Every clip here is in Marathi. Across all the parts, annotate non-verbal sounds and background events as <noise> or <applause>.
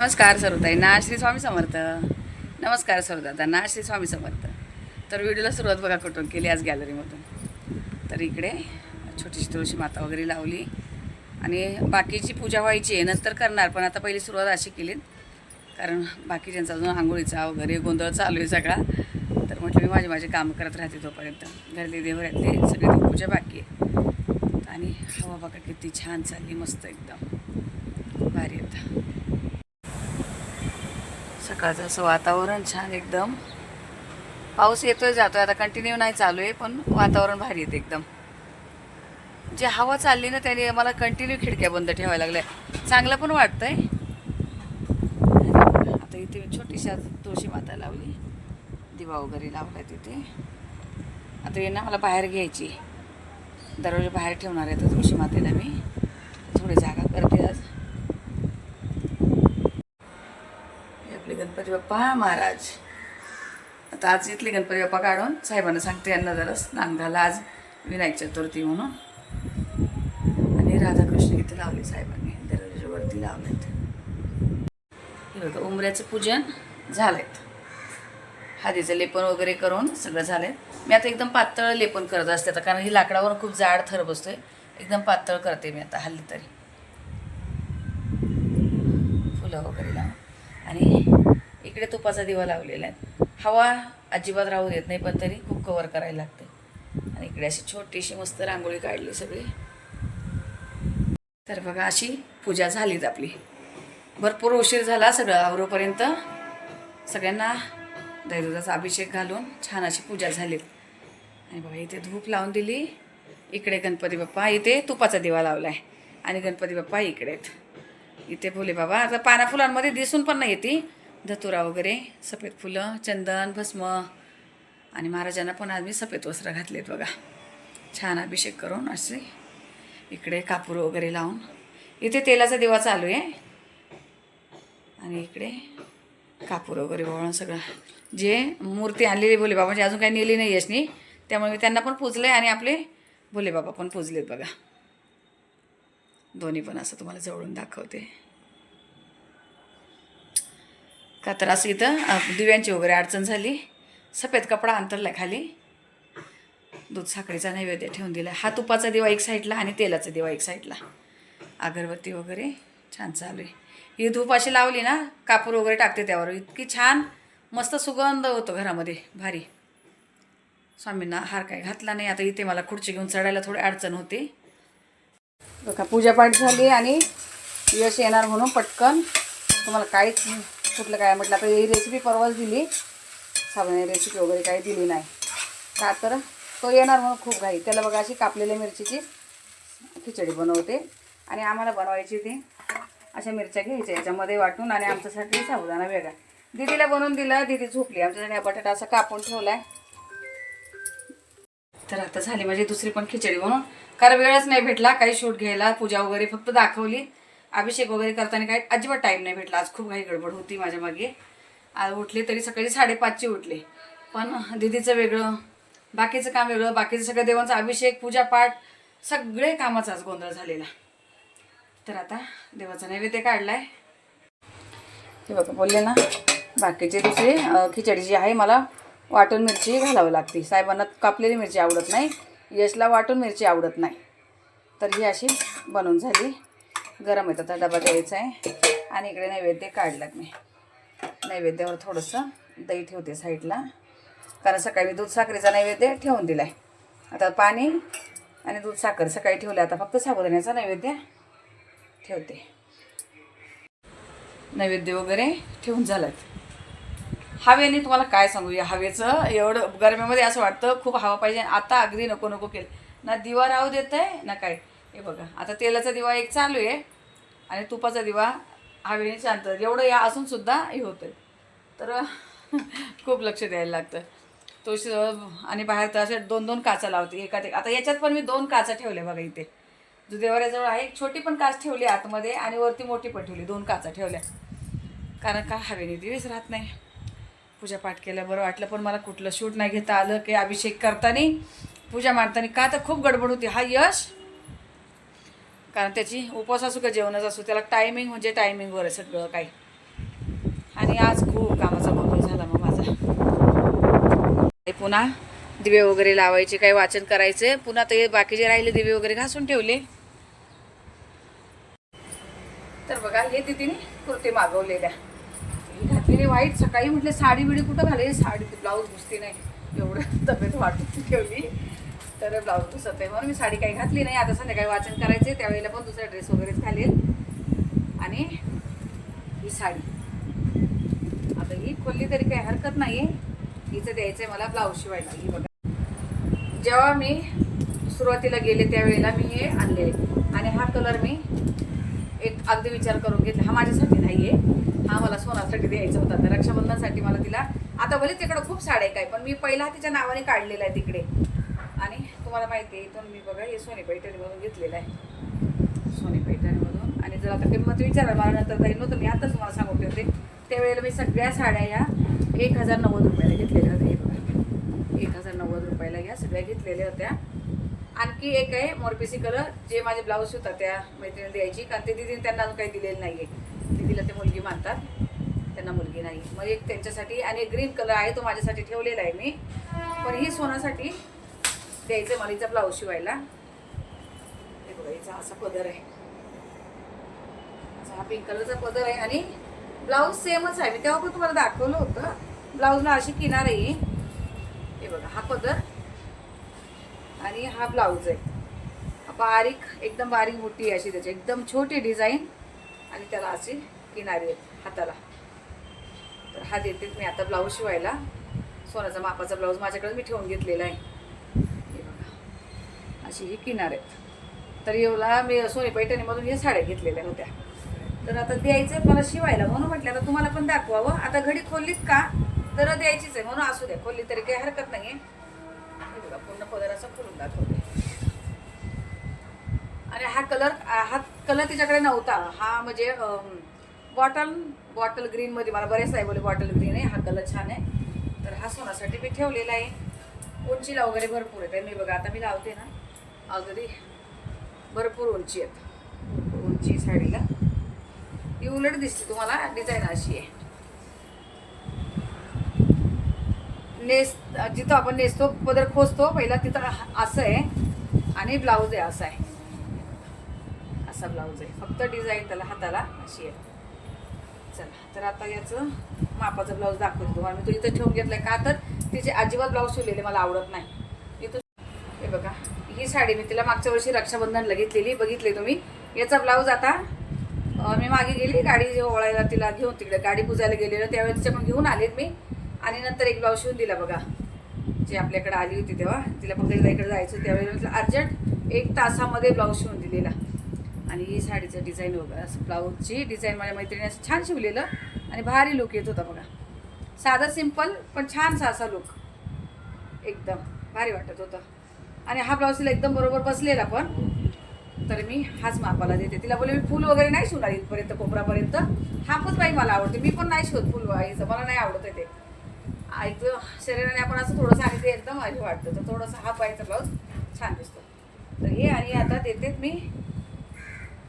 नमस्कार सर्वताईंना श्री स्वामी समर्थ. नमस्कार सर्वदादांना श्री स्वामी समर्थ. तर व्हिडिओला सुरुवात बघा कुठून केली आज गॅलरीमधून. तर इकडे छोटीशी तुळशी माता वगैरे लावली. आणि बाकीची पूजा व्हायची आहे नंतर करणार पण आता पहिली सुरुवात अशी केली. कारण बाकीच्यांचा अजून आंघोळीचा वगैरे गोंधळ चालू आहे सगळा. तर म्हटलं मी माझे माझे कामं करत राहते तोपर्यंत. घरले देवऱ्यातले सगळी पूजा बाकी आहे. आणि हवा बघा किती छान चालली मस्त एकदम. भारी आहेत सकाळचं असं वातावरण छान एकदम. पाऊस येतोय जातोय आता कंटिन्यू नाही चालू आहे पण वातावरण भारी येते एकदम. जे हवा चालली ना त्याने मला कंटिन्यू खिडक्या बंद ठेवायला लागल्या. चांगलं पण वाटतंय. आता इथे छोटीशा तुळशी माता लावली. दिवा वगैरे लावला तिथे आता ये ना मला बाहेर घ्यायची. दरवाजा बाहेर ठेवणार आहे तर तुळशी मातेला मी. थोडी जागा करते आज हे आपले गणपती बाप्पा महाराज. आता आज इथले गणपती बाप्पा काढून साहेबांना सांगते यांना जरा स्नान घाला. आज विनायक चतुर्थी म्हणून. आणि राधाकृष्ण इथे लावले साहेबांनी. दरवाजावरती लावलेत. हे बघा उमऱ्याचं पूजन झालेत हळदीचं लेपन वगैरे करून सगळं झालंय. मी आता एकदम पातळ लेपन करत असते आता कारण ही लाकडावर खूप जाड थर बसतोय. एकदम पातळ करते मी आता हल्ली तरी. फुलं वगैरे लावून. आणि इकडे तुपाचा दिवा लावलेला आहे. हवा अजिबात राहू देत नाही पण तरी खूप कवर करायला लागते. आणि इकडे अशी छोटीशी मस्त रांगोळी काढली सगळी. तर बघा अशी पूजा झालीच आपली. भरपूर उशीर झाला सगळं आवरोपर्यंत. सगळ्यांना दैवताचा अभिषेक घालून छान अशी पूजा झाली आणि बघा इथे धूप लावून दिली. इकडे गणपती बाप्पा इथे तुपाचा दिवा लावला आहे आणि गणपती बाप्पा इकडे आहेत. इथे फुले बाबा आता पाना फुलांमध्ये दिसून पण नाही येते धतुरा वगैरे सफेद फुलं चंदन भस्म. आणि महाराजांना पण आज मी सफेद वस्त्र घातलेत बघा. छान अभिषेक करून असे इकडे कापूर वगैरे लावून. इथे तेलाचा दिवा चालू आहे. आणि इकडे कापूर वगैरे वळून सगळं. जे मूर्ती आणलेली भोले म्हणजे अजून काही नेली नाही यशनी. त्यामुळे मी त्यांना पण पूजले आणि आपले भोले बाबा पण पूजलेत बघा. दोन्ही पण असं तुम्हाला जवळून दाखवते. का तर असं इथं दिव्यांची वगैरे अडचण झाली. सफेद कपडा अंतरला खाली. दूध साखरेचा नैवेद्य ठेवून दिला. हा तुपाचा दिवा एक साईडला आणि तेलाचा दिवा एक साईडला अगरबत्ती वगैरे छान चालू आहे. ही धूप अशी लावली ना कापूर वगैरे टाकते त्यावर. इतकी छान मस्त सुगंध होतो घरामध्ये. भारी. स्वामींना हार काय घातला नाही. आता इथे मला खुर्ची घेऊन चढायला थोडी अडचण होती. बघा पूजापाठ झाली आणि यश येणार म्हणून पटकन. तुम्हाला काहीच कुठलं काय म्हटलं आता ही रेसिपी परवाच दिली. साबणाची रेसिपी वगैरे काही दिली नाही. का तर तो येणार म्हणून खूप घाई. त्याला बघा अशी कापलेल्या मिरचीची खिचडी बनवते. आणि आम्हाला बनवायची ती अशा मिरच्या घ्यायच्या याच्यामध्ये वाटून आणि आमच्यासाठी साबुदाणा वेगळा. दिदीला बनवून दिला दिदी झोपली. आमच्यासाठी हा बटाटा असा कापून ठेवलाय. तर आता झाली माझी दुसरी पण खिचडी बनवून. कारण वेळच नाही भेटला काही शूट घ्यायला पूजा वगैरे फक्त दाखवली. अभिषेक वगैरे करताना काही अजिबात टाईम नाही भेटला. आज खूप काही गडबड होती माझ्या मागे. आज उठले तरी सकाळी साडेपाचची उठले. पण दिदीचं वेगळं बाकीचं काम वेगळं बाकीचं सगळं देवांचा अभिषेक पूजापाठ सगळे कामाचा आज गोंधळ झालेला. तर आता देवाचा नैवेद्य काढलाय. हे बघा बोलले ना बाकीचे दुसरे खिचडी जी आहे मला वाटून मिरची घालावं लागते. साहेबांना कापलेली मिरची आवडत नाही. यशला वाटून मिरची आवडत नाही. तर ही अशी बनवून झाली. गरम येतं आता डबा द्यायचा आहे. आणि इकडे नैवेद्य काढलात मी. नैवेद्यावर थोडंसं दही ठेवते साईडला. कारण सकाळी दूध साखरेचा नैवेद्य ठेवून दिला आहे आता पाणी आणि दूध साखर सकाळी ठेवलं आता फक्त साबुदाण्याचा नैवेद्य ठेवते. नैवेद्य वगैरे ठेवून झालात. हवेने तुम्हाला काय सांगू? या हवेचं एवढं गरम्यामध्ये असं वाटतं खूप हवा पाहिजे. आता अगदी नको नको केलं. ना दिवा राहू देत आहे ना काय. हे बघा आता तेलाचा दिवा एक चालू आहे आणि तुपाचा दिवा हवेने शांत एवढं या असूनसुद्धा हे होतं आहे तर <laughs> खूप लक्ष द्यायला लागतं. तो आणि बाहेर तर असे दोन दोन काचा लावते एका. ते आता याच्यात पण मी दोन काचा ठेवल्या बघा इथे. जो देवऱ्याजवळ आहे एक छोटी पण काच ठेवली आतमध्ये आणि वरती मोठी पण ठेवली दोन काचा ठेवल्या. कारण का हवेने दिवस राहत नाही. पूजापाठ केलं बरं वाटलं पण मला कुठलं शूट नाही घेता आलं की अभिषेक करताना पूजा मांडताना का तर खूप गडबड होती. हा यश कारण त्याची उपवास असू का जेवणच असू त्याला टायमिंग म्हणजे टायमिंगवर आहे सगळं काही. आणि आज खूप कामाचा गोंधळ झाला मग माझा. पुन्हा दिवे वगैरे लावायचे काही वाचन करायचे पुन्हा ते बाकीचे राहिले दिवे वगैरे घासून ठेवले. तर बघा हे तिने कुर्ती मागवलेल्या. घातलेली वाईट. सकाळी म्हटले साडी बिडी कुठं घाले साडी ब्लाऊज घुसती नाही. एवढं तब्येत वाटून ठेवली. तर ब्लाऊज घुसत आहे. म्हणून मी साडी काही घातली नाही. आता संध्याकाळी वाचन करायचे त्यावेळेला पण दुसरा ड्रेस वगैरेच घालेल आणि ही साडी. आता ही खोलली तरी काही हरकत नाहीये. हिचं द्यायचं आहे मला ब्लाऊज शिवायला. ही बघा. जेव्हा मी सुरुवातीला गेले त्यावेळेला मी हे आणले. आणि हा कलर मी एक अगदी विचार करून घेतला. हा माझ्यासाठी नाहीये. हा मला सोनासाठी द्यायचा होता. तर रक्षाबंधनासाठी मला तिला आता भले तिकडं खूप साड्या आहे काय पण मी पहिला तिच्या नावाने काढलेला आहे तिकडे. तुम्हाला माहिती आहे इथून मी बघा हे सोने पैठणीमधून घेतलेलं आहे. सोने पैठणीमधून आणि जर आता किंमत विचारा मला नंतर काही नव्हतं मी आताच तुम्हाला सांगत होते त्यावेळेला मी सगळ्या साड्या या एक हजार नव्वद रुपयाला घेतलेल्या होत्या. हे बघा. एक हजार नव्वद रुपयाला या सगळ्या घेतलेल्या होत्या. आणखी एक आहे मोरपिसी कलर. जे माझे ब्लाऊज होता त्या मैत्रिणी द्यायची. कारण ते दिदीने त्यांना अजून काही दिलेलं नाही आहे दिदीला ते मुलगी मानतात. त्यांना मुलगी नाही. मग एक त्यांच्यासाठी आणि एक ग्रीन कलर आहे तो माझ्यासाठी ठेवलेला आहे मी. पण ही सोनासाठी द्यायचं आहे मला हिचा ब्लाऊज शिवायला. हे बघा हिचा असा पदर आहे. असा हा पिंक कलरचा पदर आहे आणि ब्लाऊज सेमच आहे. मी तेव्हा पण तुम्हाला दाखवलं होतं. ब्लाऊजला अशी किनार आहे. हे बघा हा पदर आणि हा ब्लाऊज आहे. बारीक एकदम बारीक मोठी अशी त्याची. एकदम छोटी डिझाईन आणि त्याला अशी किनारी आहेत हाताला. तर हा देते मी आता ब्लाऊज शिवायला. सोन्याचा मापाचा ब्लाऊज माझ्याकडे मी ठेवून घेतलेला आहे. अशी ही किनार आहेत. तर येवला मी सोनी पैठणीमधून ह्या साड्या घेतलेल्या होत्या. तर आता द्यायचं मला शिवायला म्हणून म्हटलं आता तुम्हाला पण दाखवावं. आता घडी खोललीत का? तर द्यायचीच आहे म्हणून असू द्या. खोलली तरी काही हरकत नाही हे बघा पूर्ण पदर असं खोलून दाखवते. आणि हा कलर हा कलर तिच्याकडे नव्हता. हा म्हणजे बॉटल बॉटल ग्रीनमध्ये मला बरेच आहे बोले बॉटल ग्रीन आहे हा कलर छान आहे. तर हा सोनासाठी मी ठेवलेला आहे. उंचीला वगैरे भरपूर आहे मी बघा आता मी लावते ना. अगदी भरपूर उंची आहेत. उंची साडीला. ही उलट दिसते तुम्हाला डिझाईन अशी आहे. नेस जिथं आपण नेसतो पदर खोचतो पहिला तिथं हा- असं आहे आणि ब्लाऊज आहे असं आहे. असा ब्लाऊज आहे. फक्त डिझाईन त्याला हाताला अशी आहे. चला तर आता याचं मापाचा ब्लाऊज दाखवतो तुम्हाला. मी तो इथं ठेवून घेतलाय का? तर तिचे अजिबात ब्लाऊज शिवलेले मला आवडत नाही. ही साडी मी तिला मागच्या वर्षी रक्षाबंधनला घेतलेली बघितली तुम्ही. याचा ब्लाऊज आता मी मागे गेली गाडी ओळायला तिला घेऊन तिकडे गाडी पुजायला गेलेलं त्यावेळेस तिच्याकडून घेऊन आलेत मी. आणि नंतर एक ब्लाऊज शिवून दिला बघा जी आपल्याकडे आली होती तेव्हा. तिला पंकजला इकडे जायचं त्यावेळेस अर्जंट एक तासामध्ये ब्लाऊज शिवून दिलेला. आणि ही साडीचं डिझाईन वगैरे असं ब्लाऊजची डिझाईन माझ्या मैत्रिणी असं छान शिवलेलं. आणि भारी लुक येत होता बघा. साधा सिंपल पण छानसा असा लुक एकदम भारी वाटत होतं. आणि हा ब्लाऊज तिला एकदम बरोबर बसलेला पण. तर मी हाच मापाला देते. तिला बोले मी फुल वगैरे नाही शिवणार इथपर्यंत कोपरापर्यंत. हाफच बाई मला आवडते. मी पण नाही शिवत फुल वाईचं मला नाही आवडत आहे ते. ऐकतं शरीराने आपण असं थोडंसं आणि ते एकदम आधी वाटतं. तर थोडंसं हाफ बाईचा ब्लाऊज छान दिसतो. तर हे आणि आता देतेच मी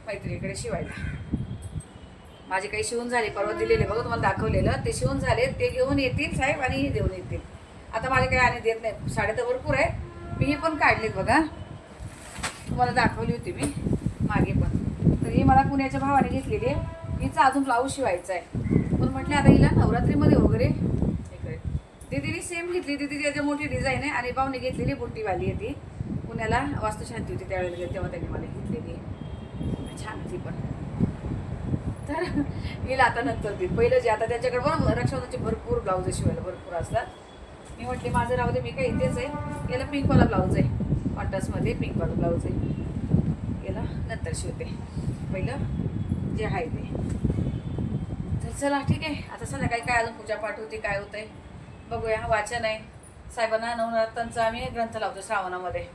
मैत्रिणीकडे शिवायला. माझे काही शिवून झाले परवा दिलेले. बघा तुम्हाला दाखवलेलं. ते शिवून झाले ते घेऊन येतील साहेब आणि हे देऊन येतील. आता माझे काही आणि देत नाही. साडे तर भरपूर आहे मी हे पण काढलेत बघा. तुम्हाला दाखवली होती मी. मागे पण. तर ही मला पुण्याच्या भावाने घेतलेली आहे. हिचा अजून ब्लाऊज शिवायचा आहे. पण म्हटलं आता हिला नवरात्रीमध्ये वगैरे हे दीदीने सेम घेतली. दीदी त्याची मोठी डिझाईन आहे. आणि भाऊने घेतलेली बुट्टीवाली आहे ती. पुण्याला वास्तुशांती होती त्यावेळेला तेव्हा त्यांनी मला घेतलेली छान ती पण. तर <laughs> हिला आता नंतर ती पहिलं जे आता त्याच्याकडे बरोबर रक्षाबंधनचे भरपूर ब्लाऊज शिवायला भरपूर असतात. मी म्हटले माझं राहू दे मी काय इथेच आहे. याला पिंकवाला ब्लाऊज आहे. कॉन्ट्रास्टमध्ये पिंकवाला ब्लाऊज आहे. याला नंतर शिवते. पहिलं जे आहे ते. तर चला ठीक आहे. आता संध्याकाळी काय अजून पूजापाठ होती काय होतंय बघूया. वाचन आहे. साहेबांना नवरात्रांचा आम्ही ग्रंथ लावतो श्रावणामध्ये.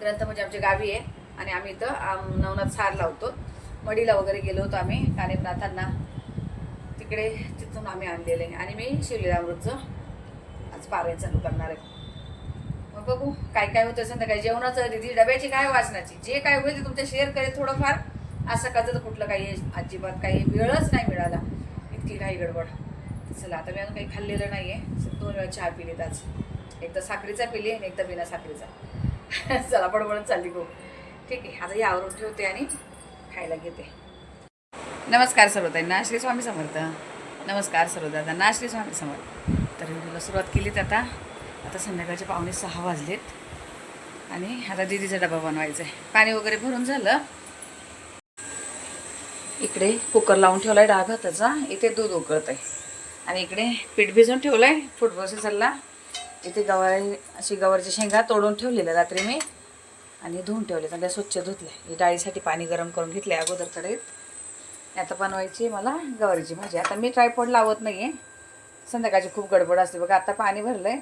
ग्रंथ म्हणजे आमच्या गावी आहे आणि आम्ही इथं नवनाथ सार लावतो. मडीला वगैरे गेलो होतो आम्ही कानेपनाथांना तिकडे तिथून आम्ही आणलेले आणि मी शिवलीरामृतचं आपणच पारायण चालू करणार आहे मग बघू काय काय होतं संध्याकाळी. जेवणाचं दिदी डब्याची काय वाचनाची जे काय होईल ते तुमच्या शेअर करेल थोडंफार. आज सकाळचं तर कुठलं काही अजिबात काही वेळच नाही मिळाला. इतकी काही गडबड. चला आता मी अजून काही खाल्लेलं नाही आहे दोन वेळा चहा पिलेत आज. एकदा साखरेचा पिली आणि एकदा बिना साखरेचा. <laughs> चला बडबडत चालली गो ठीक आहे आता यावरून ठेवते आणि खायला घेते. नमस्कार सर्वताईंना श्री स्वामी समर्थ. नमस्कार सर्वदादांना श्री स्वामी समर्थ. तर व्हिडिओला सुरुवात केलीत आता. आता संध्याकाळचे पावणे सहा वाजलेत. आणि आता दिदीचा डबा बनवायचा आहे पाणी वगैरे भरून झालं. इकडे कुकर लावून ठेवला आहे डाळ भाताचा इथे दूध उकळत आहे आणि इकडे पीठ भिजवून ठेवलं आहे फुटबॉलचा चालला इथे गवारी अशी गवारची शेंगा तोडून ठेवलेल्या रात्री मी. आणि धुवून ठेवले त्या स्वच्छ धुतले ही डाळीसाठी पाणी गरम करून घेतले अगोदर कढईत. आता बनवायची मला गवारीची भाजी. आता मी ट्रायपॉड लावत नाही आहे संध्याकाळची खूप गडबड असते. बघा आता पाणी भरलं आहे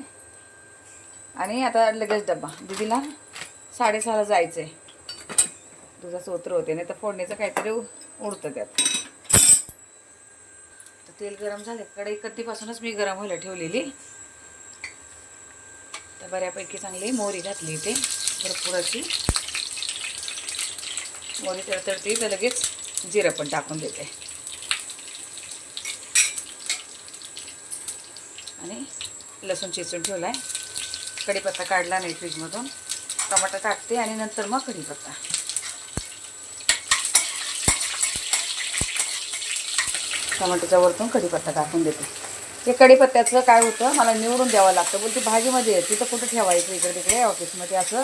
आणि आता लगेच डब्बा. दिदीला साडेसहाला जायचं आहे दुधाचं सोत्र होते नाही तर फोडणीचं काहीतरी उडतं त्यात. तर तेल गरम झाले कढई कधीपासूनच मी गरम व्हायला ठेवलेली. तर बऱ्यापैकी चांगली मोहरी घातली इथे भरपूर अशी मोहरी तडतडते तर लगेच जिरं पण टाकून देते आणि लसूण चेचून ठेवला आहे कढीपत्ता काढला नाही फ्रीजमधून. टमाटा टाकते आणि नंतर मग कढीपत्ता. टमाट्याच्या वरतून कढीपत्ता टाकून देते. ते कढीपत्त्याचं काय होतं मला निवडून द्यावं लागतं. बोलते भाजीमध्ये आहे तिथं कुठं ठेवायचं इकडे तिकडे? ऑफिसमध्ये असं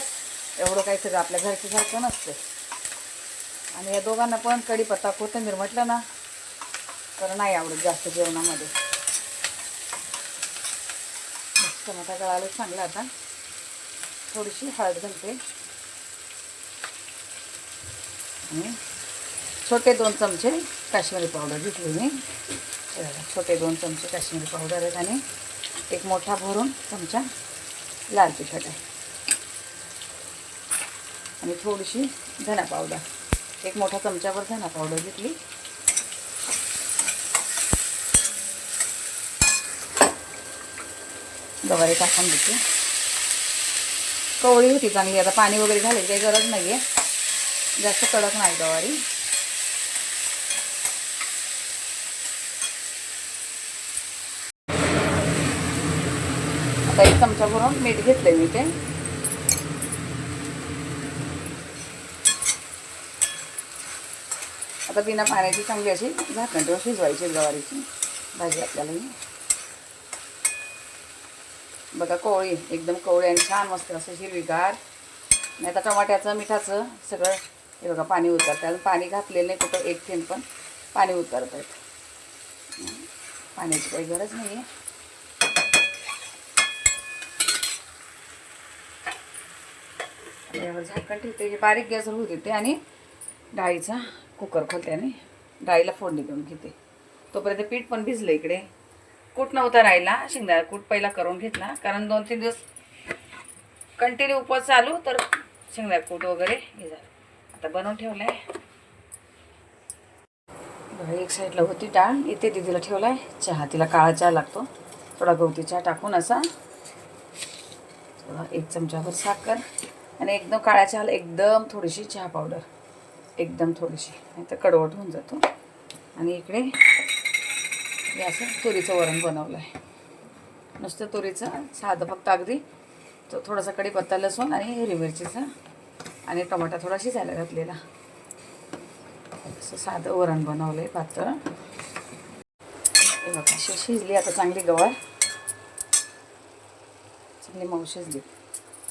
एवढं काही सगळं आपल्या घरच्यासारखं नसतं. आणि या दोघांना पण कढीपत्ता कोथिंबीर म्हटलं ना तर नाही आवडत जास्त जेवणामध्ये मस्त टमाटा गळायला चांगला आता. थोडीशी हळद घालते. आणि छोटे दोन चमचे काश्मीरी पावडर घेतली मी. छोटे दोन चमचे काश्मीरी पावडर आहेत आणि एक मोठा भरून चमचा लाल तिखट आहे. आणि थोडीशी धना पावडर. एक मोठा चमच्यावर धना पावडर घेतली. गवारी टाकून देते कवळी होती चांगली आता पाणी वगैरे घालायची काही गरज नाही आहे जास्त कडक नाही गवारी. आता एक चमचा भरून मीठ घेतलं मी ते. आता बिना पाण्याची चांगली अशी झाकण ठेवून शिजवायची गवारीची. भाजी आपल्याला मी. बघा कोवळी एकदम कोवळी आणि छान मस्त असं हिरवीगार नाही आता टमाट्याचं मिठाचं सगळं हे बघा पाणी उतरतं अजून पाणी घातलेलं नाही कुठं एक थेंब पण पाणी उतरत आहेत पाण्याची काही गरज नाही आहे त्यावर झाकण ठेवते. हे बारीक गॅसवर होऊ देते आणि डाळीचा कुकर खोलते आणि डाळीला फोडणी देऊन घेते. तोपर्यंत पीठ पण भिजलं इकडे. कूट नव्हता राहिला शेंगदाणा कूट पहिला करून घेतला. कारण दोन तीन दिवस कंटिन्यू उपवास चालू तर शेंगदाणा कूट वगैरे हे झालं. आता बनवून ठेवलं आहे एक साईडला होती डाळ. इथे दिदीला ठेवला आहे चहा तिला काळा चहा लागतो. थोडा गवती चहा टाकून असा. थोडा एक चमचाभर साखर. आणि एकदम काळ्या चहाला एकदम थोडीशी चहा पावडर एकदम थोडीशी. नाही तर कडवट होऊन जातो. आणि इकडे हे असं तुरीचं वरण बनवलं आहे नुसतं तुरीचं साधं फक्त अगदी थोडासा कढीपत्ता लसूण आणि हिरवी मिरचीचा आणि टमाटा थोडा शिजायला घातलेला. असं साधं वरण बनवलं आहे पातळ बघा अशी शिजली आता चांगली गवार. चांगली मऊ शिजली.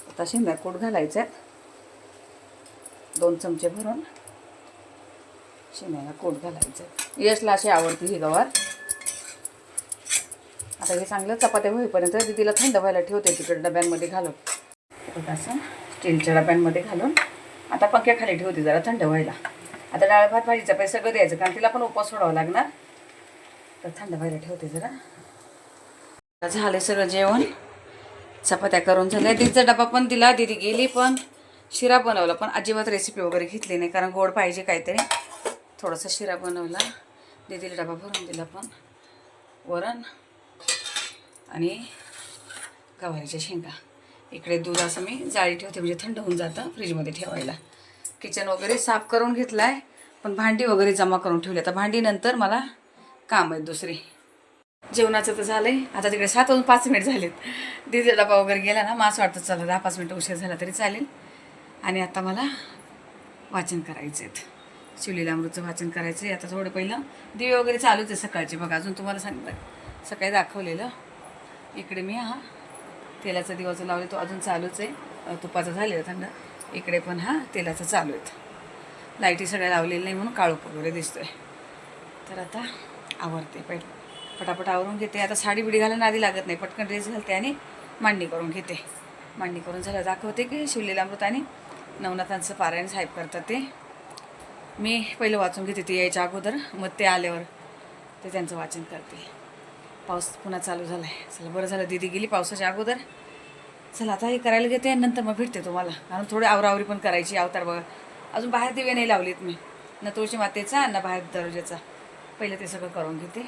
आता शेंगा कूट घालायचं आहे दोन चमचे भरून शेंगाला कूट घालायचं यशला अशी आवडते ही गवार. आता हे चांगलं चपात्या होईपर्यंत तिला थंड व्हायला ठेवते तिकडे डब्यांमध्ये घालून. असं स्टीलच्या डब्यांमध्ये घालून. आता पंख्याखाली ठेवते जरा थंड व्हायला. आता डाळ भात भाजीचा पैसा सगळं द्यायचं कारण तिला पण उपवास सोडावा लागणार. तर थंड व्हायला ठेवते जरा. झालं सगळं जेवण. चपात्या करून झाल्या. दीदीचा डबा पण दिला दीदी गेली पण. शिरा बनवला पण अजिबात रेसिपी वगैरे घेतली नाही कारण गोड पाहिजे काहीतरी. थोडासा शिरा बनवला. दीदीला डबा भरून दिला पण. वरण. आणि गवारीच्या शेंगा. इकडे दूध असं मी जाळी ठेवते म्हणजे थंड होऊन जातं फ्रीजमध्ये ठेवायला. किचन वगैरे साफ करून घेतला आहे पण भांडी वगैरे जमा करून ठेवली. आता भांडी नंतर मला काम आहेत दुसरी. जेवणाचं तर झालं आहे आता तिकडे सात वाजून पाच मिनिट झालेत. दीदी डबा वगैरे गेला ना मास वाटतं चला दहा पाच मिनटं उशीर झाला तरी चालेल. आणि आता मला वाचन करायचे आहेत. शिवलीला अमृतचं वाचन करायचं आहे आता थोडं पहिलं दिवे वगैरे चालूच आहे सकाळचे. बघा अजून तुम्हाला सांगितलं सकाळी दाखवलेलं. इकडे मी हा. तेलाचा दिवाचं लावले तो अजून चालूच आहे. तुपाचा झालेला थंड. इकडे पण हा तेलाचं चालू आहेत लाईटी सगळ्या लावलेल्या नाही म्हणून काळोख वगैरे दिसतोय. तर आता आवरते पहिले. पटापट आवरून घेते. आता साडी बिडी घालायला आधी लागत नाही. पटकन ड्रेस घालते आणि मांडणी करून घेते. मांडणी करून झालं दाखवते की शिवलेला अमृत आणि नवनाथांचं पारायण साहेब करतात ते. मी पहिलं वाचून घेते ते यायच्या अगोदर. मग ते आल्यावर ते त्यांचं वाचन करते. पाऊस पुन्हा चालू झाला आहे चला बरं झालं दिदी गेली पावसाच्या अगोदर. चला आता हे करायला घेते आणि नंतर मग भेटते तुम्हाला. कारण थोडी आवरावरी पण करायची अवतार बघा. अजून बाहेर दिवे नाही लावलेत मी. ना तुळशी मातेचा ना बाहेर दरवाजाचा पहिले ते सगळं करून घेते.